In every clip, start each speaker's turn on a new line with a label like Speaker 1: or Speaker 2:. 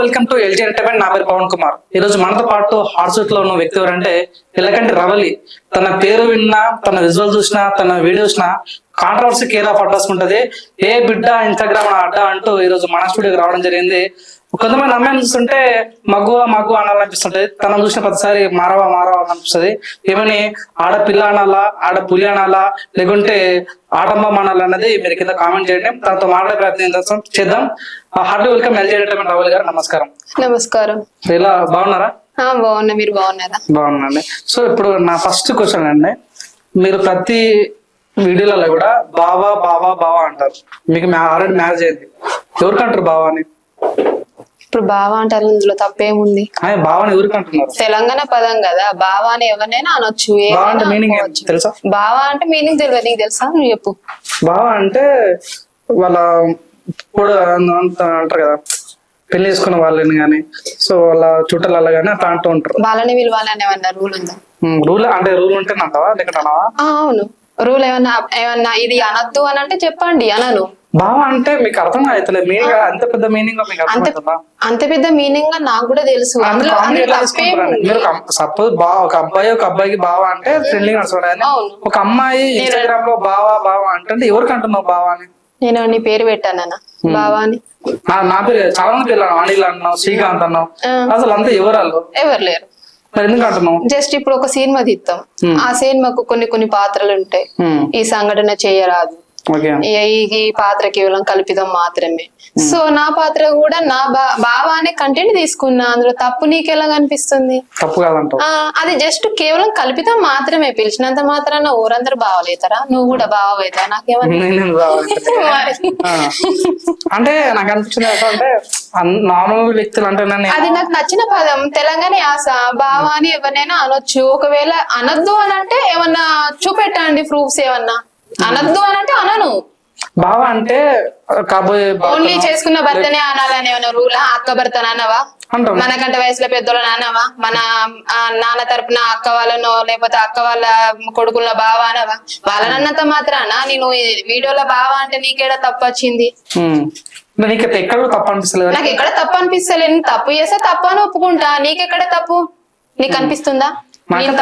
Speaker 1: Welcome to LG entertainment నా పేరు పవన్ కుమార్. ఈ రోజు మనతో పాటు హాట్ సూట్లో ఉన్న వ్యక్తి ఎవరంటే ఎలకంటి రవలి. తన పేరు విన్నా తన విజువల్ చూసినా తన వీడియో చూసినా కాంట్రవర్సీ కేర్ ఆఫ్ అడ్రస్ ఉంటది. ఏ బిడ్డ ఇన్స్టాగ్రామ్ అడ్డ అంటూ ఈ రోజు మన స్టూడియోకి రావడం జరిగింది. కొంతమంది అమ్మాయిని చూస్తుంటే మగువ మగువ అనాలనిపిస్తుంటది. తనను చూసిన ప్రతిసారి మారవా మారవా అనిపిస్తుంది. ఏమని? ఆడపిల్ల అనాలా? ఆడ పులి అనాలా? లేకుంటే ఆటమ్మ అనాలా అన్నది మీరు కింద కామెంట్ చేయండి. తనతో మాట్లాడే ప్రయత్నం చేస్తాం? చేద్దాం. Heart welcome LG entertainment Rahul గారు. నమస్కారం.
Speaker 2: నమస్కారం.
Speaker 1: ఇలా బాగున్నారా?
Speaker 2: బాగున్నా. మీరు బాగున్నారా?
Speaker 1: బాగున్నాండి సో ఇప్పుడు నా ఫస్ట్ క్వశ్చన్ అండి. మీరు ప్రతి వీడియోలలో కూడా బావా బావా బావా అంటారు. మీకు ఆల్రెడీ మ్యారేజ్ అయింది. ఎవరికి అంటారు బావా అని
Speaker 2: ఇప్పుడు బావ అంటారు ఇందులో తప్పేముంది?
Speaker 1: బావని ఎవరికి అంటున్నారు
Speaker 2: తెలంగాణ పదం కదా బావ అని ఎవరినైనా అనొచ్చు.
Speaker 1: తెలుసా?
Speaker 2: బావ అంటే మీనింగ్ తెలియదు నీకు తెలుసా? నువ్వు చెప్పు.
Speaker 1: బావ అంటే వాళ్ళ అంటారు కదా పెళ్ళి చేసుకున్న వాళ్ళని కానీ సో వాళ్ళ చుట్టాలలో కానీ అట్లా అంటూ ఉంటారు.
Speaker 2: వాళ్ళని విలువాలని ఏమన్నా రూల్ ఉందా?
Speaker 1: రూల్ అంటే రూల్ ఉంటే అంటావా
Speaker 2: ఆ, అవును. రూల్ ఏమన్నా ఏమన్నా ఇది అనొద్దు అని అంటే చెప్పండి అనను.
Speaker 1: బావ అంటే మీకు అర్థం అవుతలేదు మీనింగ్ అంత పెద్ద మీనింగ్ మీకు
Speaker 2: అంత అంత పెద్ద మీనింగ్ నాకు కూడా తెలుసు.
Speaker 1: మీరు సపోజ్ బా ఒక అబ్బాయి ఒక అబ్బాయికి బావ అంటే ఫ్రెండ్లీ నడుచుకోవడం
Speaker 2: అవును.
Speaker 1: ఒక అమ్మాయి ఇన్స్టాగ్రామ్లో బావా బావా అంటే ఎవరికి అంటున్నావు బావా అని
Speaker 2: నేను నీ పేరు పెట్టానన్న బావా అని
Speaker 1: నా పేరు చాలా మంది అన్నావు. అనిల్ అన్నావు శ్రీకాంత్ అన్నావు. అసలు అంతా ఎవరు వాళ్ళు?
Speaker 2: ఎవరు లేరు. జస్ట్ ఇప్పుడు ఒక సినిమా తీస్తాం ఆ సినిమాకు కొన్ని కొన్ని పాత్రలు ఉంటాయి. ఈ సంఘటన చేయరాదు. ఈ- పాత్ర కేవలం కల్పితం మాత్రమే. సో నా పాత్ర కూడా నా బా బావా అనే కంటెంట్ తీసుకున్నా. అందులో తప్పు నీకెలా కనిపిస్తుంది?
Speaker 1: తప్పు
Speaker 2: అది జస్ట్ కేవలం కల్పితం మాత్రమే. పిలిచినంత మాత్రాన ఊరందరూ బావలేతారా? నువ్వు కూడా బావైతా నాకేమన్నా.
Speaker 1: అంటే నాకు అనిపించింది అంటే వ్యక్తులు
Speaker 2: అది నాకు నచ్చిన పదం. తెలంగాణ యాస. బావా అని ఎవరినైనా అనొచ్చు. ఒకవేళ అనొద్దు అని అంటే ఏమన్నా చూపెట్టండి ప్రూఫ్స్ ఏమన్నా. అనొద్దు అని అంటే అనను.
Speaker 1: బావ అంటే కాబోయే
Speaker 2: ఓన్లీ చేసుకున్న భర్తనే అనాలని ఏమైనా రూలా అక్క భర్త నాన్నవా
Speaker 1: అంటాం.
Speaker 2: మనకంటే వయసులో పెద్దోళ్ళ నాన్నవా మన నాన్న తరపున అక్క వాళ్ళనో లేకపోతే అక్క వాళ్ళ కొడుకుల బావ అనవా వాళ్ళనన్నంత మాత్రాన? నేను వీడియోలో బావ అంటే నీకేడా తప్పు వచ్చింది
Speaker 1: నీకు ఎక్కడ కూడా తప్పు అనిపిస్తలేదు?
Speaker 2: నాకు ఎక్కడ తప్పు అనిపిస్తలేదు. తప్పు చేస్తే తప్పు అని ఒప్పుకుంటా. నీకెక్కడ తప్పు? నీకు అనిపిస్తుందా?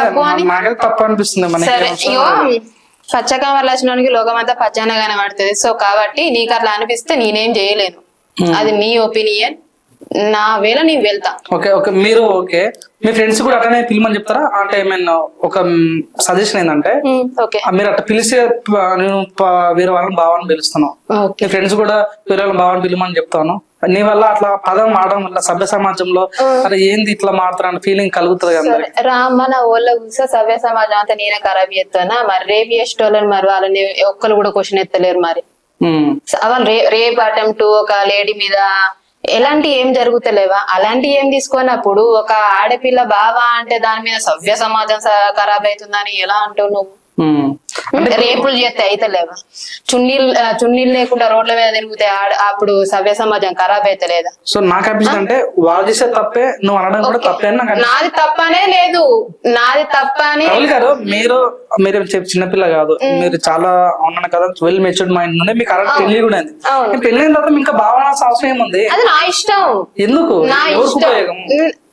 Speaker 2: తప్పు అని?
Speaker 1: తప్పు అనిపిస్తుంది
Speaker 2: వల్ల వచ్చినోనికి లోకం అంతా పచ్చగా కనబడుతుంది. సో కాబట్టి నీకు అట్లా అనిపిస్తే నేనేం చేయలేను. అది నీ ఒపీనియన్. నా వేళ నేను వెళ్తా.
Speaker 1: Okay okay. మీరు ఓకే. మీ ఫ్రెండ్స్ కూడా అట్లనే పిలమని చెప్తారా? అంటే నేను ఒక సజెషన్ ఏంటంటే
Speaker 2: ఓకే
Speaker 1: ఆ మీరు అట్లా పిలిచే నేను వేరే వాళ్ళని బావని పిలుస్తాను.
Speaker 2: ఓకే
Speaker 1: మీ ఫ్రెండ్స్ కూడా వేరే వాళ్ళని బావని పిలమని చెప్తాను. నీ వల్ల అట్లా పదం మాడడం వల్ల సభ్య సమాజంలో అరే ఏంది ఇట్లా మాట్లాడిన ఫీలింగ్ కలుగుతుంది కదా
Speaker 2: సరే రామ్మ నా ఊళ్ళో కూర్చో సవ్య సమాజం అంతా నేనే ఖరాబ్ చేస్తానా మరి రేపు చేసేటోళ్ళని మరి వాళ్ళని ఒక్కరు కూడా క్వశ్చన్ ఎత్తలేరు మరి. వాళ్ళు రే రేప్ అటెంప్ట్ ఒక లేడీ మీద ఎలాంటి ఏం జరుగుతలేవా? అలాంటి ఏం తీసుకున్నప్పుడు ఒక ఆడపిల్ల బావా అంటే దాని మీద సవ్య సమాజం ఖరాబ్ అవుతుందని ఎలా అంటావు నువ్వు. రేపులు చేస్తే అయితలేవా చున్నీళ్ళు ఆ, చున్నీళ్ళు లేకుండా రోడ్ల మీద తిరిగితే అప్పుడు సవ్య సమాజం ఖరాబ్ అయితలేదా
Speaker 1: సో నాకు అనిపించింది అంటే వాళ్ళు చేసే తప్పే నువ్వు అనడం కూడా తప్పే.
Speaker 2: నాది తప్పనే లేదు. నాది తప్ప అని
Speaker 1: రాహుల్ గారు మీరు మీరు చిన్నపిల్ల కాదు. మీరు చాలా అవునన్న కదా వెల్ మెచ్యూర్డ్ మైండ్ ఉండే మీకు కరెక్ట్ పెళ్ళి కూడా అయిన తర్వాత ఇంకా భావనాల్సిన అవసరం ఏముంది?
Speaker 2: అది నా ఇష్టం.
Speaker 1: ఎందుకు?
Speaker 2: నా ఇష్టం.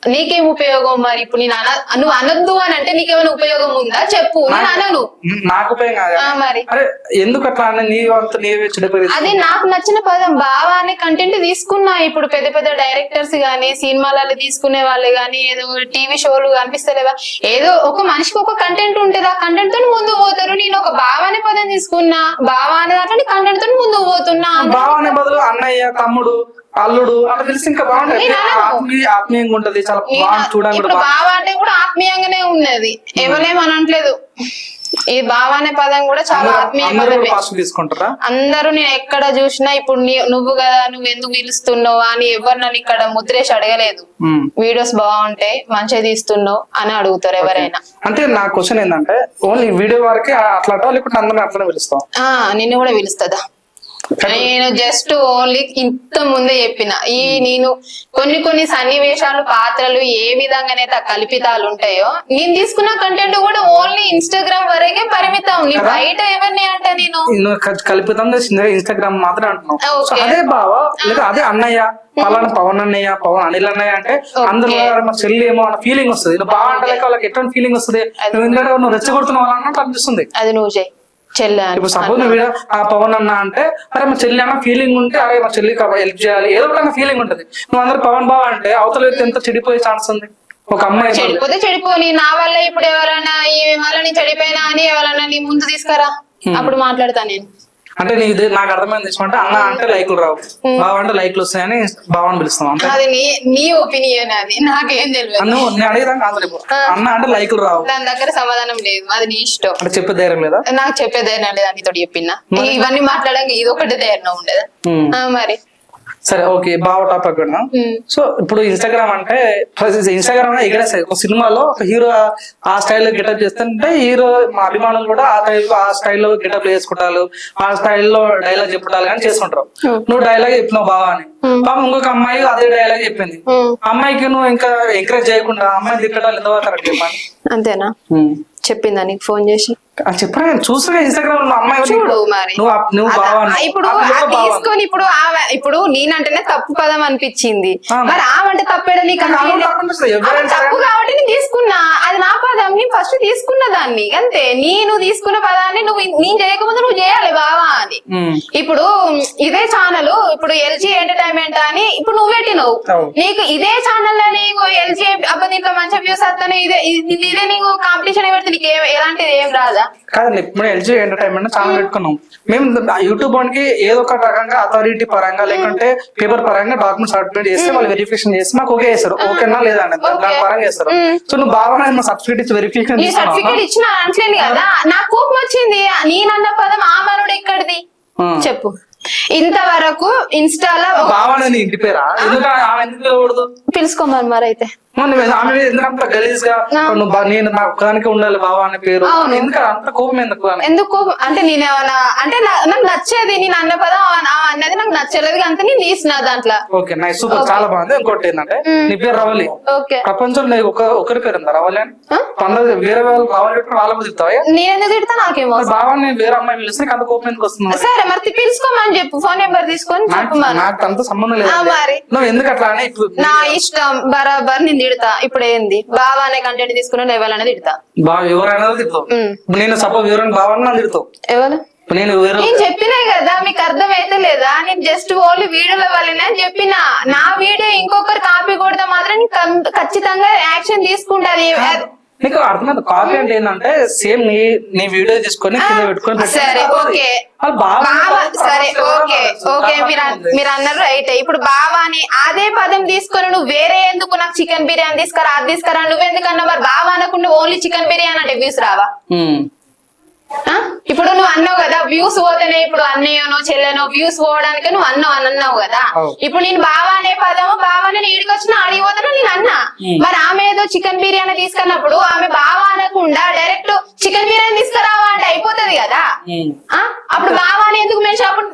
Speaker 2: నీకేం ఉపయోగం మరి? ఇప్పుడు నేను అన నువ్వు అనొద్దు అని అంటే నీకేమైనా ఉపయోగం ఉందా? చెప్పు. నేను అనను.
Speaker 1: నాకు ఉపయోగం కాదు.
Speaker 2: మరి.
Speaker 1: అరే ఎందుకు అట్లా నీ నీవే
Speaker 2: అది నాకు నచ్చిన పదం. బావా అనే కంటెంట్ తీసుకున్నా. ఇప్పుడు పెద్ద పెద్ద డైరెక్టర్స్ గానీ సినిమాలలో తీసుకునే వాళ్ళు గానీ ఏదో టీవీ షోలు కనిపిస్తలేవా? ఏదో ఒక మనిషికి ఒక కంటెంట్ ఉంటుంది. ఆ కంటెంట్తో ముందు పోతారు. నేను ఒక బావా అనే పదం తీసుకున్నా. బావా అనే దాంట్లో కంటెంట్తో ముందుకు పోతున్నా.
Speaker 1: బావ అనే అన్నయ్య తమ్ముడు అల్లుడు అట్లా తెలిసి ఇంకా బాగుంటది. ఆత్మీయ ఆత్మీయంగా ఉంటది. చాలా బాగుంది చూడడానికి కూడా
Speaker 2: ఇప్పుడు
Speaker 1: బాగుంది
Speaker 2: బావ అంటే కూడా ఆత్మీయంగానే ఉన్నది. ఎవరేం అనట్లేదు. ఈ బావ అనే పదం కూడా చాలా ఆత్మీయ
Speaker 1: అందరూ
Speaker 2: పదమే.
Speaker 1: తీసుకుంటారా?
Speaker 2: అందరూ నేను ఎక్కడ చూసినా ఇప్పుడు నువ్వు కదా నువ్వు ఎందుకు పిలుస్తున్నావు అని ఎవరు నన్ను ఇక్కడ ముద్రేసి అడగలేదు. వీడియోస్ బాగుంటాయి మంచిగా తీస్తున్నావు అని అడుగుతారు ఎవరైనా.
Speaker 1: అంటే నా క్వశ్చన్ ఏంటంటే ఓన్లీ వీడియో వరకే అట్లా లేకుంటే అందరిని అట్లనే
Speaker 2: నిన్ను కూడా పిలుస్తుందా? నేను జస్ట్ ఓన్లీ ఇంత ముందే చెప్పిన. ఈ నేను కొన్ని కొన్ని సన్నివేశాలు పాత్రలు ఏ విధంగానైతే ఆ కల్పితాలు ఉంటాయో నేను తీసుకున్న కంటెంట్ కూడా ఓన్లీ ఇన్స్టాగ్రామ్ వరకే పరిమితం. బయట ఎవరిని అంటే నేను?
Speaker 1: కల్పితం ఇన్స్టాగ్రామ్ మాత్రం
Speaker 2: ఓకే.
Speaker 1: అదే బావ? లేదా అదే అన్నయ్య? పలానా పవన్ అన్నయ్య పవన్ అనిల్ అన్నయ్య అంటే అందరూ మా చెల్లి ఏమో అన్న ఫీలింగ్ వస్తుంది. నువ్వు అంటే లైక్ వాళ్ళకి ఎటువంటి ఫీలింగ్ వస్తుంది? నువ్వు ఎందుకంటే నువ్వు రెచ్చగొడుతున్నావు అన్నట్టు అనిపిస్తుంది.
Speaker 2: అది నువ్వు.
Speaker 1: ఇప్పుడు సపోజ్ నువ్వు ఆ పవన్ అన్న అంటే అరే మా చెల్లి అన్న ఫీలింగ్ ఉంటే అరే మా చెల్లికి హెల్ప్ చేయాలి. ఏదో ఒక ఫీలింగ్ ఉంటది. నువ్వు అందరు పవన్ బావ అంటే అవతల వ్యక్తి ఎంత చెడిపోయే ఛాన్స్ ఉంది? ఒక అమ్మాయి.
Speaker 2: చెడిపోతే చెడిపోని నా వల్ల ఇప్పుడు ఎవరైనా ఈ వల్ల నేను చెడిపోయినా అని ఎవరైనా నీ ముందు తీసుకురా. అప్పుడు మాట్లాడతా నేను.
Speaker 1: అంటే నీ నాకు అర్థమైంది అంటే అన్న అంటే లైకులు రావు. బావ అంటే లైక్లు వస్తాయని బావని పిలుస్తాం అంటే
Speaker 2: అది నీ నీ ఒపీనియన్ అది. నాకేం తెలియదు
Speaker 1: అన్న నేను ఆన్సర్ ఇవ్వు. అన్న అంటే లైకులు రావు.
Speaker 2: దాని దగ్గర సమాధానం లేదు. అది నీ ఇష్టం.
Speaker 1: అంటే చెప్పే ధైర్యం లేదా?
Speaker 2: నాకు చెప్పే ధైర్యం లేదు నీతో చెప్పిన? ఇవన్నీ మాట్లాడక ఇది ఒకటి ధైర్యం ఉండదు? మరి.
Speaker 1: సరే ఓకే బావ టాపిక్
Speaker 2: ఉమ్.
Speaker 1: సో ఇప్పుడు ఇన్స్టాగ్రామ్ అంటే ఇన్స్టాగ్రామ్ ఇక్కడ ఒక సినిమాలో ఒక హీరో ఆ స్టైల్లో గెటప్ చేస్తుంటే హీరో మా అభిమానులు కూడా ఆ టైప్ ఆ స్టైల్లో గెటప్ వేసుకుంటారు ఆ స్టైల్లో డైలాగ్ చెప్పటాలు కానీ చేసుకుంటారు నువ్వు డైలాగ్ చెప్పినావు బావా అని. పాపం ఇంకొక అమ్మాయి అదే డైలాగ్ చెప్పింది. అమ్మాయికి నువ్వు ఇంకా ఎంకరేజ్ చేయకుండా అమ్మాయి తిట్టడాలు ఎంత
Speaker 2: అంతేనా? చెప్పిందా నీకు? ఫోన్ చేసి?
Speaker 1: చెప్పరా నేను చూస్తున్నా ఇన్స్టాగ్రామ్లో అమ్మాయి.
Speaker 2: చూడు మరి
Speaker 1: నువ్వు బావా.
Speaker 2: ఇప్పుడు. తీసుకొని ఇప్పుడు ఇప్పుడు నేనంటేనే తప్పు పదం అనిపించింది
Speaker 1: ఆ.
Speaker 2: మరి ఆమంటే తప్పేడా నీకు?
Speaker 1: తప్పు
Speaker 2: కాబట్టి నేను తీసుకున్నా అది నా పదం నేను ఫస్ట్ తీసుకున్న దాన్ని అంతే నేను తీసుకున్న పదాన్ని నువ్వు నేను చేయకముందు నువ్వు చేయాలి బావా అని. ఇప్పుడు ఇదే ఛానల్ ఇప్పుడు ఎల్జీ ఎంటర్టైన్మెంట్ అని ఇప్పుడు నువ్వు పెట్టినవు. నీకు ఇదే ఛానల్లో నీకు ఎల్జీ అబ్బా దీంట్లో మంచి వ్యూస్ వస్తాను ఇదే ఇది- నీకు కాంపిటీషన్ పెడితే నీకు ఎలాంటిది ఏం రాదా
Speaker 1: కాదండి ఇప్పుడు ఎల్జీ ఎంటర్టైన్మెంట్ ఛానల్ పెట్టుకున్నాం. మేము యూట్యూబ్ వానికి ఏదో ఒక రకంగా అథారిటీ పరంగా లేకుంటే పేపర్ పరంగా డాక్యుమెంట్ సబ్మిట్ చేస్తే వాళ్ళు వెరిఫికేషన్ చేసి మాకు ఓకే చేస్తారు. ఓకేనా లేదా అని దాని పరంగా చేస్తారు. సో నువ్వు బాగా సబ్స్క్రిప్ట్ ఇచ్చి వెరిఫికేషన్
Speaker 2: సర్టిఫికేట్ ఇచ్చిన అంటలేను కదా? నాకు కోపం వచ్చింది. నేనన్న పదం ఆ మనుడు ఎక్కడిది? చెప్పు. ఇంతవరకు ఇన్స్టాలో ఒక-
Speaker 1: బాగా నీ ఇంటి పేరా? ఎందుకు ఆమె ఎందుకు నువ్వు ఆమె మీద గలీజ్గా నువ్వు బా- నేను నా ఒక్కదానికే ఉండాలి బావా అనే పేరు. ఎందుకు అంత కోపం ఎందుకు అని
Speaker 2: ఎందుకు కోపం? అంటే నేను ఏమన్నా అంటే నా- నాకు నచ్చేది నేను అన్న పదం ఆ- ఆ అన్నది నాకు నచ్చలేదు అంత నేను తీసిన దాంట్లో.
Speaker 1: ఓకే నైస్ సూపర్ చాలా బాగుంది. ఇంకోటి ఏంటంటే నీ పేరు రవలి.
Speaker 2: ఓకే.
Speaker 1: ప్రపంచంలో నీకు ఒక ఒకరి పేరు ఉందా రవలి అని?
Speaker 2: ఆ?
Speaker 1: వేరే వాళ్ళు రావాలి పెట్టుకుని వాళ్ళ కూడా చెప్తావా
Speaker 2: నేను ఎందుకు తిడతా? నాకేమో
Speaker 1: మరి బావాని వేరే అమ్మాయి పిలిస్తే నీకు అంత కోపం ఎందుకు వస్తుంది మరి?
Speaker 2: సరే మరి పిలుచుకోమని చెప్పు. ఫోన్ నెంబర్ తీసుకొని
Speaker 1: నాకు నాకు అంత సంబంధం లేదు.
Speaker 2: ఆ, మరి.
Speaker 1: నువ్వు ఎందుకు అట్లా అని ఇప్పుడు
Speaker 2: నా ఇష్టం బరాబర్. నేను తిడతా. ఇప్పుడు ఏంది? బాబా అనే కంటెంట్ తీసుకుని లెవెల్ అనేది తిడతా?
Speaker 1: బావ ఎవరైనా తిడతావు. ఇప్పుడు నేను సపోజ్ ఎవరైనా తిడతావు.
Speaker 2: ఎవరు?
Speaker 1: నేను
Speaker 2: చెప్పినా కదా మీకు అర్థమైతే లేదా? నేను జస్ట్ ఓన్లీ వీడియోల వల్లనే చెప్పిన. నా వీడియో ఇంకొకరు కాపీ కొడితే మాత్రం ఖచ్చితంగా యాక్షన్ తీసుకుంటాది
Speaker 1: నీకు అర్థమైంది? కాపీ అంటే ఏంటంటే సేమ్ నీ నీ వీడియో తీసుకొని కింద పెట్టుకొని పెట్టి-
Speaker 2: సరే ఓకే. సరే ఓకే ఓకే మీరు అన్నారు రైట్. ఇప్పుడు బావా అని అదే పదం తీసుకొని నువ్వు వేరే ఎందుకు నాకు చికెన్ బిర్యానీ తీసుకురా అది తీసుకురా నువ్వెందుకు అన్నావు మరి బావా అనకుండా ఓన్లీ చికెన్ బిర్యానీ అంటే వ్యూస్ రావా? ఇప్పుడు నువ్వు అన్నావు వ్యూస్ పోతేనే ఇప్పుడు అన్నయ్యనో చెల్లెనో వ్యూస్ పోవడానికి నువ్వు అన్నావు అని అన్నావు కదా. ఇప్పుడు నేను బావా అనే పదము బావా నేను ఈడికి వచ్చిన ఆడికి పోతాను నేను అన్నా. మరి ఆమె ఏదో చికెన్ బిర్యానీ తీసుకున్నప్పుడు ఆమె బావా అనకుండా డైరెక్ట్ చికెన్ బిర్యానీ తీసుకురావా అంటే అయిపోతది కదా. అప్పుడు బావా అని ఎందుకు మెన్షన్ అప్పుడు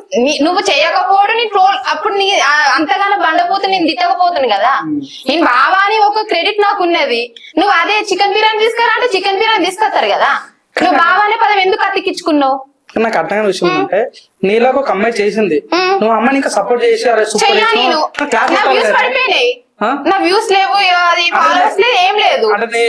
Speaker 2: నువ్వు చేయకపోవడం నీ ట్రోల్ అప్పుడు నీ అంతగానో బండపోతు నేను తిట్టకపోతుంది కదా. నేను బావా అని ఒక క్రెడిట్ నాకు ఉన్నది. నువ్వు అదే చికెన్ బిర్యానీ తీసుకురా అంటే చికెన్ బిర్యానీ తీసుకొస్తారు కదా. నువ్వు బావా అనే పదం ఎందుకు అతికించుకున్నావు?
Speaker 1: నాకు అర్థమైన విషయం ఏంటంటే నీలాగా ఒక అమ్మాయి చేసింది. నువ్వు అమ్మాయిని ఇంకా సపోర్ట్ చేసి అరే సూపర్
Speaker 2: నేను.
Speaker 1: క్లాస్
Speaker 2: నా వ్యూస్ పడిపోయినాయి.
Speaker 1: ఆ?
Speaker 2: నా వ్యూస్ లేవు అది
Speaker 1: అంటే నీ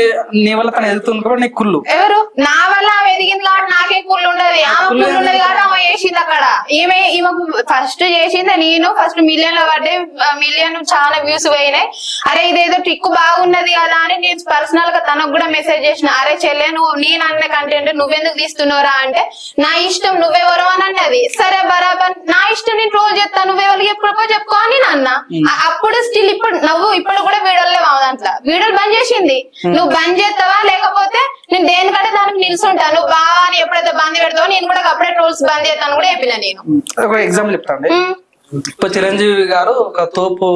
Speaker 1: నీ వల్ల తను ఎదుగుతుంది కూడా నీకు కుళ్ళు.
Speaker 2: ఎవరు? నా వల్ల ఆమె ఎదిగింది కాబట్టి నాకే కుళ్ళు ఉండదు. ఆమె కుళ్ళు ఉండదు కాబట్టి ఆమె చేసింది అక్కడ. ఈమె ఈమెకు ఫస్ట్ చేసింది నేను ఫస్ట్ మిలియన్లో పడ్డే మిలియన్ చాలా వ్యూస్ పోయినాయి. అరే ఇదేదో ట్రిక్ బాగున్నది కదా అని నేను పర్సనల్గా తనకు కూడా మెసేజ్ చేసిన. అరే చెల్లె నువ్వు నేను అన్న కంటెంట్ నువ్వెందుకు తీస్తున్నావురా అంటే నా ఇష్టం నువ్వెవరు అని అన్నది సరే బరాబర్. నా ఇష్టం నేను ట్రోల్ చేస్తాను నువ్వెవరికి ఎప్పుడుకో చెప్పుకో అని నేను అన్నా అ- అప్పుడు స్టిల్ ఇప్పుడు నవ్వు ఇప్పుడు కూడా వీడియోలే మా దాంట్లో. వీడియోలు బంద్ చేసింది. నువ్వు బంద్ చేస్తావా? లేకపోతే నేను దేనికంటే దానికి నిల్చుంటాను నువ్వు బాగా అని ఎప్పుడైతే బంద్ పెడతావో నేను కూడా అప్పుడే ట్రోల్స్ బంద్ చేస్తాను కూడా చెప్పిన నేను.
Speaker 1: ఒక ఎగ్జాంపుల్ చెప్తాండి
Speaker 2: ఉమ్,
Speaker 1: ఇప్పుడు చిరంజీవి గారు ఒక తోపు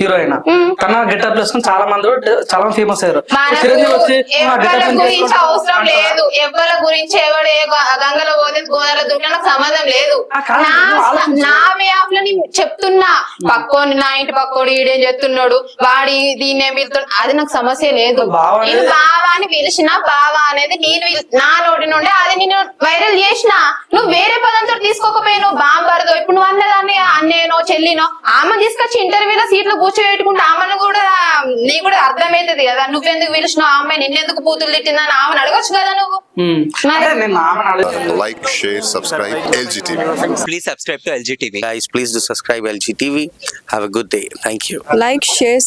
Speaker 1: హీరోయిన్. తన గెటప్ వేసుకుని చాలా మంది చాలా ఫేమస్ అయ్యారు. చిరంజీవి వచ్చి
Speaker 2: అవసరం? లేదు. ఎవరి గురించి ఎవడు గంగలో పోతే గోదావరిలో దూకినా నాకు సంబంధం లేదు. నా. నా వ్యాప్లో నేను చెప్తున్నా. పక్కోని నా ఇంటి పక్కోడు ఈడేం చెప్తున్నాడు వాడి దీన్ని పిలుతున్నాడు అది నాకు సమస్య లేదు. నేను బావా అని పిలిచిన బావా అనేది నేను నా నోటి నుండి అది నేను వైరల్ చేసిన. నువ్వు వేరే పదంతో తీసుకోకపోయావు బాంబరదో. ఇప్పుడు నువ్వు అన్నదాన్ని అన్నేనో చెల్లినో ఆమె తీసుకొచ్చి ఇంటర్వ్యూలో సీట్లో కూర్చోబెట్టుకుంటే ఆమెను కూడా నీ కూడా అర్థమైతుంది కదా నువ్వెందుకు పిలిచినావు ఆ అమ్మాయి నిన్నెందుకు పూతులు తిట్టిందని ఆమెను అడగొచ్చు కదా నువ్వు
Speaker 1: ఉమ్.
Speaker 2: మరి-
Speaker 1: అంటే నేను ఆమెను అడుగుతాను
Speaker 3: like, share, subscribe, LGTV.
Speaker 4: Please subscribe to LG TV.
Speaker 5: Guys, please do subscribe LG TV. Have a good day. Thank you.
Speaker 6: like, share,